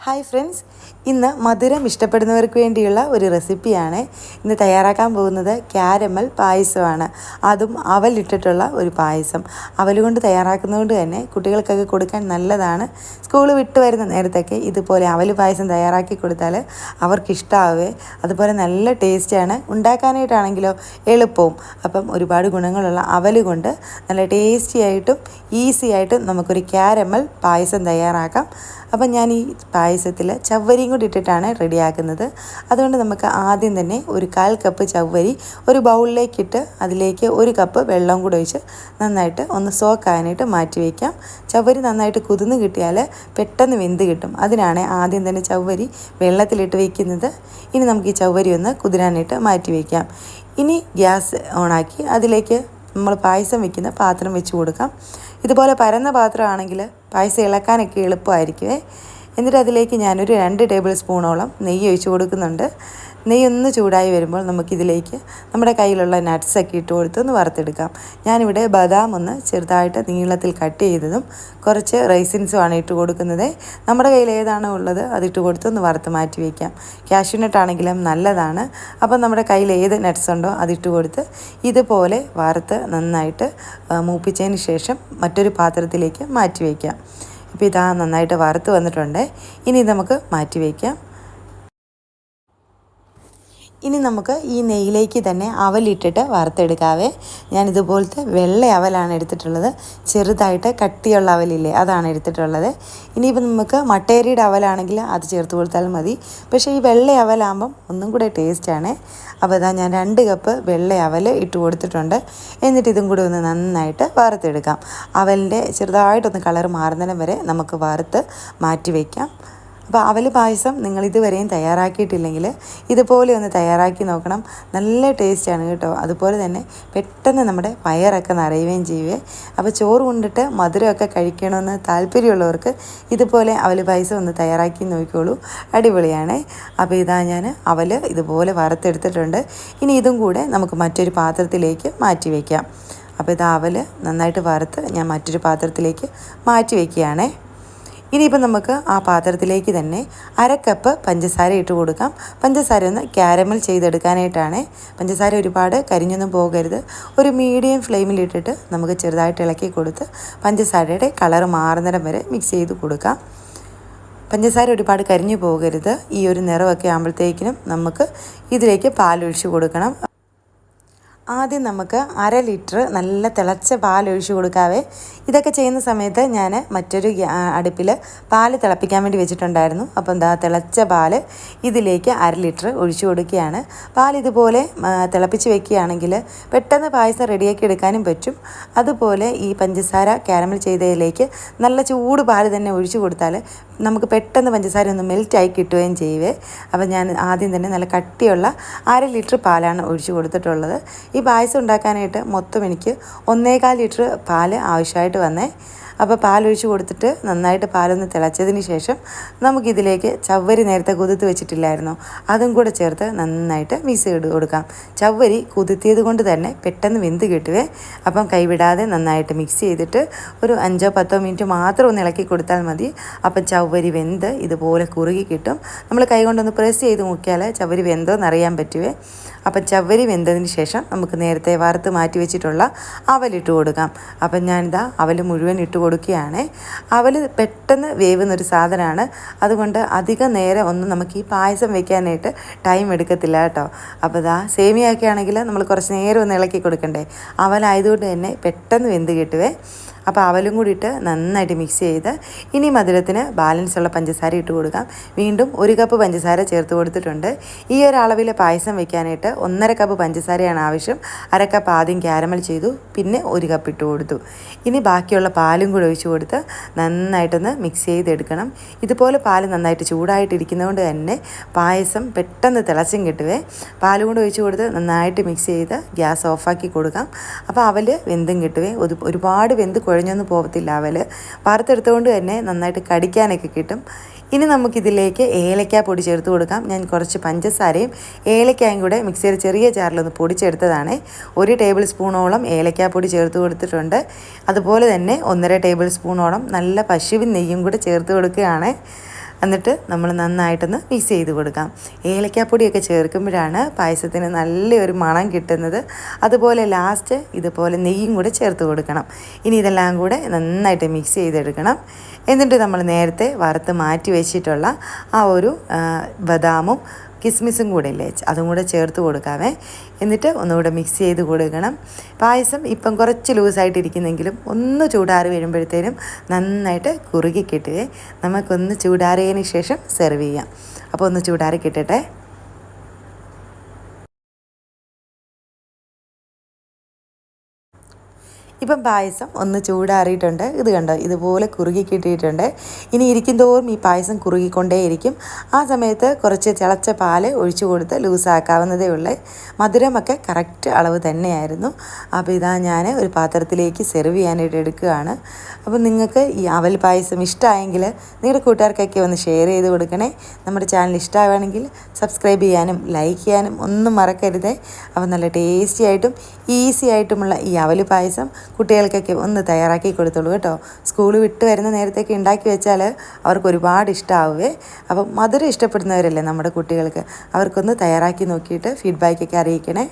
Hi friends. ഇന്ന് മധുരം ഇഷ്ടപ്പെടുന്നവർക്ക് വേണ്ടിയുള്ള ഒരു റെസിപ്പിയാണ്. ഇന്ന് തയ്യാറാക്കാൻ പോകുന്നത് ക്യാരമൽ പായസമാണ്. അതും അവലിട്ടിട്ടുള്ള ഒരു പായസം. അവൽ കൊണ്ട് തയ്യാറാക്കുന്നതുകൊണ്ട് തന്നെ കുട്ടികൾക്കൊക്കെ കൊടുക്കാൻ നല്ലതാണ്. സ്കൂൾ വിട്ട് വരുന്ന നേരത്തൊക്കെ ഇതുപോലെ അവൽ പായസം തയ്യാറാക്കി കൊടുത്താൽ അവർക്ക് ഇഷ്ടമാവേ അതുപോലെ നല്ല ടേസ്റ്റാണ്. ഉണ്ടാക്കാനായിട്ടാണെങ്കിലോ എളുപ്പവും. അപ്പം ഒരുപാട് ഗുണങ്ങളുള്ള അവൽ കൊണ്ട് നല്ല ടേസ്റ്റി ആയിട്ടും ഈസി ആയിട്ടും നമുക്കൊരു ക്യാരമൽ പായസം തയ്യാറാക്കാം. അപ്പം ഞാൻ ഈ പായസത്തിൽ ചവ്വരിയും കൂടി ഇട്ടിട്ടാണ് റെഡിയാക്കുന്നത്. അതുകൊണ്ട് നമുക്ക് ആദ്യം തന്നെ ഒരു കാൽ കപ്പ് ചവ്വരി ഒരു ബൗളിലേക്കിട്ട് അതിലേക്ക് ഒരു കപ്പ് വെള്ളം കൂടെ ഒഴിച്ച് നന്നായിട്ട് ഒന്ന് സോക്കാനായിട്ട് മാറ്റി വയ്ക്കാം ചവ്വരി നന്നായിട്ട് കുതിർന്ന് കിട്ടിയാൽ പെട്ടെന്ന് വെന്ത് കിട്ടും. അതിനാണ് ആദ്യം തന്നെ ചവ്വരി വെള്ളത്തിലിട്ട് വയ്ക്കുന്നത് ഇനി നമുക്ക് ഈ ചവ്വരി ഒന്ന് കുതിരാനായിട്ട് മാറ്റി വയ്ക്കാം ഇനി ഗ്യാസ് ഓണാക്കി അതിലേക്ക് നമ്മൾ പായസം വെക്കുന്ന പാത്രം വെച്ച് കൊടുക്കാം. ഇതുപോലെ പരന്ന പാത്രമാണെങ്കിൽ പായസം ഇളക്കാനൊക്കെ എളുപ്പമായിരിക്കുമേ എന്നിട്ട് അതിലേക്ക് ഞാനൊരു രണ്ട് ടേബിൾ സ്പൂണോളം നെയ്യ് ഒഴിച്ച് കൊടുക്കുന്നുണ്ട്. നെയ്യ് ഒന്ന് ചൂടായി വരുമ്പോൾ നമുക്കിതിലേക്ക് നമ്മുടെ കയ്യിലുള്ള നട്ട്സൊക്കെ ഇട്ട് കൊടുത്ത് ഒന്ന് വറുത്തെടുക്കാം. ഞാനിവിടെ ബദാം ഒന്ന് ചെറുതായിട്ട് നീളത്തിൽ കട്ട് ചെയ്തതും കുറച്ച് റൈസിൻസുമാണ് ഇട്ട് കൊടുക്കുന്നത്. നമ്മുടെ കയ്യിൽ ഏതാണോ ഉള്ളത് അതിട്ട് കൊടുത്ത് ഒന്ന് വറുത്ത് മാറ്റി വയ്ക്കാം ക്യാഷ്യൂനട്ടാണെങ്കിലും നല്ലതാണ്. അപ്പം നമ്മുടെ കയ്യിൽ ഏത് നട്ട്സ് ഉണ്ടോ അതിട്ട് കൊടുത്ത് ഇതുപോലെ വറുത്ത് നന്നായിട്ട് മൂപ്പിച്ചതിന് ശേഷം മറ്റൊരു പാത്രത്തിലേക്ക് മാറ്റി വയ്ക്കാം ഇപ്പോൾ ഇതാ നന്നായിട്ട് വറുത്ത് വന്നിട്ടുണ്ട്. ഇനി നമുക്ക് മാറ്റി വയ്ക്കാം. ഇനി നമുക്ക് ഈ നെയ്യിലേക്ക് തന്നെ അവലിട്ടിട്ട് വറുത്തെടുക്കാവേ. ഞാൻ ഇതുപോലത്തെ വെള്ള അവലാണ് എടുത്തിട്ടുള്ളത്. ചെറുതായിട്ട് കട്ടിയുള്ള അവലില്ലേ അതാണ് എടുത്തിട്ടുള്ളത്. ഇനിയിപ്പോൾ നമുക്ക് മട്ടേരിയുടെ അവലാണെങ്കിൽ അത് ചേർത്ത് കൊടുത്താൽ മതി. പക്ഷേ ഈ വെള്ള അവലാകുമ്പം ഒന്നും കൂടെ ടേസ്റ്റാണ് അപ്പോൾ ഇതാ ഞാൻ രണ്ട് കപ്പ് വെള്ള അവൽ ഇട്ട് കൊടുത്തിട്ടുണ്ട്. എന്നിട്ട് ഇതും കൂടി ഒന്ന് നന്നായിട്ട് വറുത്തെടുക്കാം. അവലിന്റെ ചെറുതായിട്ടൊന്ന് കളർ മാറുന്നിടം വരെ നമുക്ക് വറുത്ത് മാറ്റി വയ്ക്കാം. അപ്പോൾ അവൽ പായസം നിങ്ങൾ ഇതുവരെയും തയ്യാറാക്കിയിട്ടില്ലെങ്കിൽ ഇതുപോലെ ഒന്ന് തയ്യാറാക്കി നോക്കണം. നല്ല ടേസ്റ്റാണ് കേട്ടോ. അതുപോലെ തന്നെ പെട്ടെന്ന് നമ്മുടെ വയറൊക്കെ നിറയുകയും ചെയ്യുവേ. അപ്പോൾ ചോറ് കൊണ്ടിട്ട് മധുരമൊക്കെ കഴിക്കണമെന്ന് താല്പര്യമുള്ളവർക്ക് ഇതുപോലെ അവൽ പായസം ഒന്ന് തയ്യാറാക്കി നോക്കിക്കോളൂ. അടിപൊളിയാണ്. അപ്പോൾ ഇതാ ഞാൻ അവൽ ഇതുപോലെ വറുത്തെടുത്തിട്ടുണ്ട്. ഇനി ഇതും കൂടെ നമുക്ക് മറ്റൊരു പാത്രത്തിലേക്ക് മാറ്റി വയ്ക്കാം. അപ്പോൾ ഇത് അവൽ നന്നായിട്ട് വറുത്ത് ഞാൻ മറ്റൊരു പാത്രത്തിലേക്ക് മാറ്റി വയ്ക്കുകയാണേ. ഇനിയിപ്പോൾ നമുക്ക് ആ പാത്രത്തിലേക്ക് തന്നെ അര കപ്പ് പഞ്ചസാര ഇട്ട് കൊടുക്കാം. പഞ്ചസാര ഒന്ന് ക്യാരമൽ ചെയ്തെടുക്കാനായിട്ടാണ്. പഞ്ചസാര ഒരുപാട് കരിഞ്ഞൊന്നും പോകരുത്. ഒരു മീഡിയം ഫ്ലെയിമിലിട്ടിട്ട് നമുക്ക് ചെറുതായിട്ട് ഇളക്കി കൊടുത്ത് പഞ്ചസാരയുടെ കളർ മാറുന്നിടം വരെ മിക്സ് ചെയ്ത് കൊടുക്കാം. പഞ്ചസാര ഒരുപാട് കരിഞ്ഞു പോകരുത്. ഈ ഒരു നിറമൊക്കെ ആകുമ്പോഴത്തേക്കിനും നമുക്ക് ഇതിലേക്ക് പാലൊഴിച്ച് കൊടുക്കണം. ആദ്യം നമുക്ക് അര ലിറ്റർ നല്ല തിളച്ച പാൽ ഒഴിച്ചു കൊടുക്കാവേ. ഇതൊക്കെ ചെയ്യുന്ന സമയത്ത് ഞാൻ മറ്റൊരു അടുപ്പിൽ പാൽ തിളപ്പിക്കാൻ വേണ്ടി വെച്ചിട്ടുണ്ടായിരുന്നു. അപ്പോൾ എന്താ തിളച്ച പാൽ ഇതിലേക്ക് അര ലിറ്റർ ഒഴിച്ചു കൊടുക്കുകയാണ്. പാൽ ഇതുപോലെ തിളപ്പിച്ച് വെക്കുകയാണെങ്കിൽ പെട്ടെന്ന് പായസം റെഡിയാക്കി എടുക്കാനും പറ്റും. അതുപോലെ ഈ പഞ്ചസാര കാരമൽ ചെയ്തതിലേക്ക് നല്ല ചൂട് പാൽ തന്നെ ഒഴിച്ചു കൊടുത്താൽ നമുക്ക് പെട്ടെന്ന് പഞ്ചസാര ഒന്ന് മെൽറ്റായി കിട്ടുകയും ചെയ്യുവേ അപ്പോൾ ഞാൻ ആദ്യം തന്നെ നല്ല കട്ടിയുള്ള അര ലിറ്റർ പാലാണ് ഒഴിച്ചു കൊടുത്തിട്ടുള്ളത്. ഈ പായസം ഉണ്ടാക്കാനായിട്ട് മൊത്തം എനിക്ക് ഒന്നേകാൽ ലിറ്റർ പാൽ ആവശ്യമായിട്ട് വന്നേ. അപ്പോൾ പാലൊഴിച്ച് കൊടുത്തിട്ട് നന്നായിട്ട് പാലൊന്ന് തിളച്ചതിന് ശേഷം നമുക്കിതിലേക്ക് ചവ്വരി നേരത്തെ കുതിർത്ത് വെച്ചിട്ടില്ലായിരുന്നോ. അതും കൂടെ ചേർത്ത് നന്നായിട്ട് മിക്സ് ചെയ്ത് കൊടുക്കാം. ചവ്വരി കുതിർത്തിയത് കൊണ്ട് തന്നെ പെട്ടെന്ന് വെന്ത് കിട്ടുവേ. അപ്പം കൈവിടാതെ നന്നായിട്ട് മിക്സ് ചെയ്തിട്ട് ഒരു അഞ്ചോ പത്തോ മിനിറ്റ് മാത്രം ഒന്ന് ഇളക്കി കൊടുത്താൽ മതി. അപ്പം ചവ്വരി വെന്ത് ഇതുപോലെ കുറുകി കിട്ടും. നമ്മൾ കൈ കൊണ്ടൊന്ന് പ്രസ് ചെയ്ത് നോക്കിയാൽ ചവ്വരി വെന്തോന്ന് അറിയാൻ പറ്റുവേ. അപ്പം ചവ്വരി വെന്തതിന് ശേഷം നമുക്ക് നേരത്തെ വറുത്ത് മാറ്റി വെച്ചിട്ടുള്ള അവലിട്ട് കൊടുക്കാം. അപ്പം ഞാനിതാ അവൽ മുഴുവൻ ഇട്ട് കൊടുക്കുകയാണ്. അവൽ പെട്ടെന്ന് വേവുന്നൊരു സാധനമാണ്. അതുകൊണ്ട് അധിക നേരം ഒന്നും നമുക്ക് ഈ പായസം വെക്കാനായിട്ട് ടൈം എടുക്കത്തില്ല കേട്ടോ. അപ്പോൾ ഇതാ സേമിയൊക്കെ ആണെങ്കിൽ നമ്മൾ കുറച്ച് നേരം ഒന്ന് ഇളക്കി കൊടുക്കണ്ടേ. അവലായതുകൊണ്ട് തന്നെ പെട്ടെന്ന് വെന്ത് കിട്ടുവേ. അപ്പോൾ അവലും കൂടി ഇട്ട് നന്നായിട്ട് മിക്സ് ചെയ്ത് ഇനി മധുരത്തിന് ബാലൻസ് ഉള്ള പഞ്ചസാര ഇട്ട് കൊടുക്കാം. വീണ്ടും ഒരു കപ്പ് പഞ്ചസാര ചേർത്ത് കൊടുത്തിട്ടുണ്ട്. ഈ ഒരു അളവിൽ പായസം വെക്കാനായിട്ട് ഒന്നര കപ്പ് പഞ്ചസാരയാണ് ആവശ്യം. അര കപ്പ് ആദ്യം ക്യാരമൽ ചെയ്തു പിന്നെ ഒരു കപ്പ് ഇട്ട് കൊടുത്തു. ഇനി ബാക്കിയുള്ള പാലും കൂടി ഒഴിച്ച് കൊടുത്ത് നന്നായിട്ടൊന്ന് മിക്സ് ചെയ്തെടുക്കണം. ഇതുപോലെ പാൽ നന്നായിട്ട് ചൂടായിട്ടിരിക്കുന്നതുകൊണ്ട് തന്നെ പായസം പെട്ടെന്ന് തിളച്ചും കിട്ടുവേ. പാലും കൂടി ഒഴിച്ച് കൊടുത്ത് നന്നായിട്ട് മിക്സ് ചെയ്ത് ഗ്യാസ് ഓഫാക്കി കൊടുക്കാം. അപ്പോൾ അവൽ വെന്തും കിട്ടുവേ. ഒരുപാട് വെന്ത് കുഴഞ്ഞൊന്നും പോകത്തില്ല അവൽ വറുത്തെടുത്തുകൊണ്ട് തന്നെ നന്നായിട്ട് കടിക്കാനൊക്കെ കിട്ടും. ഇനി നമുക്കിതിലേക്ക് ഏലക്ക പൊടി ചേർത്ത് കൊടുക്കാം. ഞാൻ കുറച്ച് പഞ്ചസാരയും ഏലക്കായും കൂടെ മിക്സിയിൽ ചെറിയ ജാറിലൊന്ന് പൊടിച്ചെടുത്തതാണ്. ഒരു ടേബിൾ സ്പൂണോളം ഏലക്ക പൊടി ചേർത്ത് കൊടുത്തിട്ടുണ്ട്. അതുപോലെ തന്നെ ഒന്നര ടേബിൾ സ്പൂണോളം നല്ല പശുവിൻ നെയ്യും കൂടെ ചേർത്ത് കൊടുക്കുകയാണ്. എന്നിട്ട് നമ്മൾ നന്നായിട്ടൊന്ന് മിക്സ് ചെയ്ത് കൊടുക്കാം. ഏലക്കാപ്പൊടിയൊക്കെ ചേർക്കുമ്പോഴാണ് പായസത്തിന് നല്ലൊരു മണം കിട്ടുന്നത്. അതുപോലെ ലാസ്റ്റ് ഇതുപോലെ നെയ്യും കൂടെ ചേർത്ത് കൊടുക്കണം. ഇനി ഇതെല്ലാം കൂടെ നന്നായിട്ട് മിക്സ് ചെയ്തെടുക്കണം. എന്നിട്ട് നമ്മൾ നേരത്തെ വറുത്ത് മാറ്റി വെച്ചിട്ടുള്ള ആ ഒരു ബദാമും കിസ്മിസും കൂടെ ഇല്ലേ? അതും കൂടെ ചേർത്ത് കൊടുക്കാമേ എന്നിട്ട് ഒന്നുകൂടെ മിക്സ് ചെയ്ത് കൊടുക്കണം. പായസം ഇപ്പം കുറച്ച് ലൂസായിട്ടിരിക്കുന്നെങ്കിലും ഒന്ന് ചൂടാറി വരുമ്പോഴത്തേനും നന്നായിട്ട് കുറുകി കിട്ടുകയെ നമുക്കൊന്ന് ചൂടാറിയതിന് ശേഷം സെർവ് ചെയ്യാം. അപ്പോൾ ഒന്ന് ചൂടാറി കിട്ടട്ടെ. ഇപ്പം പായസം ഒന്ന് ചൂടാറിയിട്ടുണ്ട്. ഇത് കണ്ടോ? ഇതുപോലെ കുറുകി കിട്ടിയിട്ടുണ്ട്. ഇനി ഇരിക്കും തോറും ഈ പായസം കുറുകിക്കൊണ്ടേയിരിക്കും. ആ സമയത്ത് കുറച്ച് തിളച്ച പാൽ ഒഴിച്ചു കൊടുത്ത് ലൂസാക്കാവുന്നതേ ഉള്ളൂ. മധുരമൊക്കെ കറക്റ്റ് അളവ് തന്നെയായിരുന്നു. അപ്പോൾ ഇതാ ഞാൻ ഒരു പാത്രത്തിലേക്ക് സെർവ് ചെയ്യാനായിട്ട് എടുക്കുകയാണ്. അപ്പോൾ നിങ്ങൾക്ക് ഈ അവൽ പായസം ഇഷ്ടമായെങ്കിൽ നിങ്ങളുടെ കൂട്ടുകാർക്കൊക്കെ ഒന്ന് ഷെയർ ചെയ്ത് കൊടുക്കണേ. നമ്മുടെ ചാനൽ ഇഷ്ടമാവുകയാണെങ്കിൽ സബ്സ്ക്രൈബ് ചെയ്യാനും ലൈക്ക് ചെയ്യാനും ഒന്നും മറക്കരുതേ. അപ്പോൾ നല്ല ടേസ്റ്റി ആയിട്ടും ഈസി ആയിട്ടുമുള്ള ഈ അവൽ പായസം കുട്ടികൾക്കൊക്കെ ഒന്ന് തയ്യാറാക്കി കൊടുത്തോളൂ കേട്ടോ. സ്കൂൾ വിട്ട് വരുന്ന നേരത്തേക്ക് ഉണ്ടാക്കി വെച്ചാൽ അവർക്ക് ഒരുപാട് ഇഷ്ടമാവുമേ അപ്പം മധുരം ഇഷ്ടപ്പെടുന്നവരല്ലേ നമ്മുടെ കുട്ടികൾക്ക്. അവർക്കൊന്ന് തയ്യാറാക്കി നോക്കിയിട്ട് ഫീഡ്ബാക്കൊക്കെ അറിയിക്കണേ.